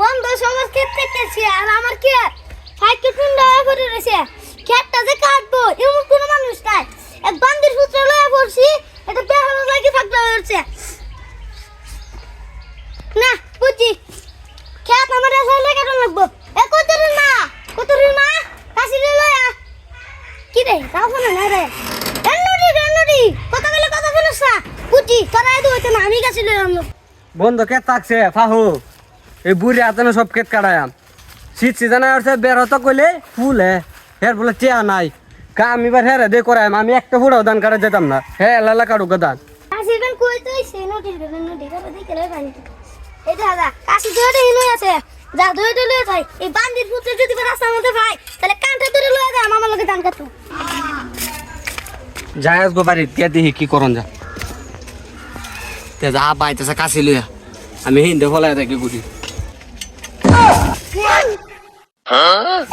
বন্ধ সবার ক্ষেত কেটেছে, আর আমার কি সাইকেল টুন্ডা হয়ে পড়ে রয়েছে? ক্ষেতটা যে কাটবো, এমন কোনো মানুষ নাই। এক বান্দির সূত্র লয়ে পড়ছি, এটা বেহানো লাগে থাকতে হচ্ছে না, বুঝছি। ক্ষেত আমার এসে লেগে লাগবো? এ কতরির মা? কতরির মা? কাশি লয়া। কি রে, তাও শোনা না রে। এন্নডি এন্নডি কথা বলে কথা শুনিস না। বুঝছি তোরা এত হইতে না, আমি কাছে লয়ে বন্ধ ক্ষেত থাকছে, ফাহু। এই বুড়ি হাতে সব ক্ষেত কাটায়াম শীত সিজনে আসছে বের হতো কইলে ফুল। হে হের বলে চেয়া নাই। কাম এবার হেরে দে করাম আমি একটা ফুটাও দান কাটা যেতাম না। হে লালা কাটুক আছে। যা ধরে ধরে লয়ে যাই। এই বান্দির পুত্র যদি রাস্তার মধ্যে ভাই তাহলে কানটা ধরে লয়ে যায় আমার লগে দান কাটু বাড়ি কি করন যা। তে যা পাইতেছে কাশি লইয়া। আমি হিন্দে ফলাই থাকি বুড়ি।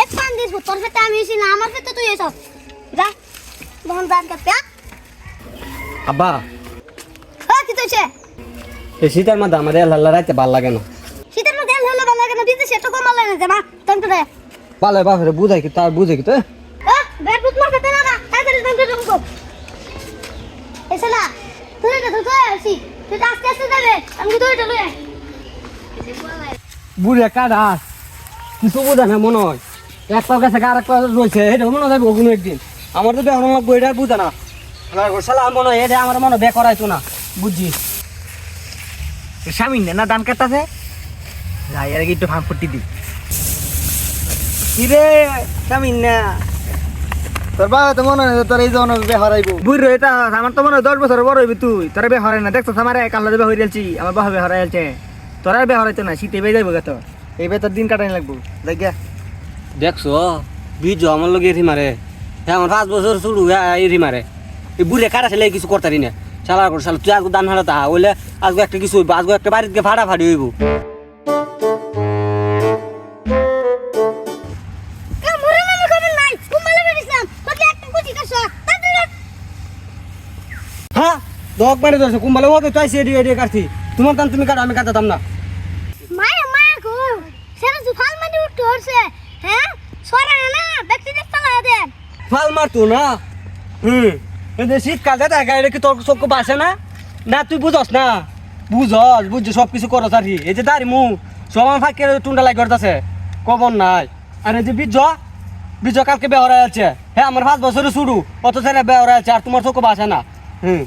এক বান্দির পুত্র ফেতে আমি এসি না আমার ফেতে তুই এসো যা বহন দান কাটতে আব্বা হ্যাঁ কি তুইছে এই শীতের মধ্যে আমাদের লাল্লা রাইতে ভালো লাগে না শীতের মধ্যে হলে ভালো লাগে না দিতে সেটা কম লাগে না মা তন্ত রে ভালো বাপরে বুঝাই কি তার বুঝে কি তো বের পুত মার ফেতে না না তাড়াতাড়ি দান কাটু কো এসে না তুই এটা তুই আসি তুই আস্তে আস্তে যাবে আমি তুই এটা লয়ে বুড়ে কাটা কিছু বোঝা না মনে হয়? এক পাও কাছে আর এক পাও রয়েছে এটা মনে হয় কোনো একদিন। আমার তো বেহরম লাগবো এটা বুঝা না। সালা মনে হয় এটা আমার মনে বে করাইতো না বুঝছি? স্বামী না দান কাটতাছে? যাই আর একটু ফাঁক ফুটি দি কিরে স্বামী না? তোর বাবা তো মনে হয় তোর এই জন বে হরাইব বুড়ো এটা আমার তো মনে হয় দশ বছর বড় হইবি তুই। তোরা বে হরাই না দেখছ আমার? কাল্লা বে হইরেলছি আমার বাবা বে তোরা বে হরাইতো না শীতে বে যাইব গেতো এই বে তোর দিন কাটাই লাগবো দেখ দেখছ বীজ আমার লগে এরি মারে। হ্যাঁ আমার পাঁচ বছর শুরু এরি মারে। এই বুড়ে কাটা ছেলে কিছু করতারি না। চালা করে চালা তুই আজকে দান হারা তা হইলে আজকে একটা কিছু হইব আজকে একটা বাড়িতে গিয়ে ফাড়া ফাড়ি হইব হ্যাঁ দক মানে ধরছে কুম্বালে চাইছি এডি এডি কাটছি। তোমার দাম তুমি কাটো আমি কাটাতাম না। মায়া মায়া গো সেটা জুফাল মানে উঠতে হচ্ছে হ্যাঁ? সরা না ব্যক্তি দেখতে লাগা দেন ফাল মারতো না? হুম কিন্তু শীতকাল দেখা এটা কি তোর চোখ বাসে না? না তুই বুঝস না? বুঝস বুঝছ সব কিছু করস আর কি। এই যে দাঁড়ি মু আমার ফাঁকে টুন্ডা লাগ করতেছে। কবর নাই। আর এই যে বীজ বীজ কালকে বেহরা আছে। হ্যাঁ আমার পাঁচ বছরে শুরু অত ছেলে বেহরা আছে আর তোমার চোখ বাসে না। হুম।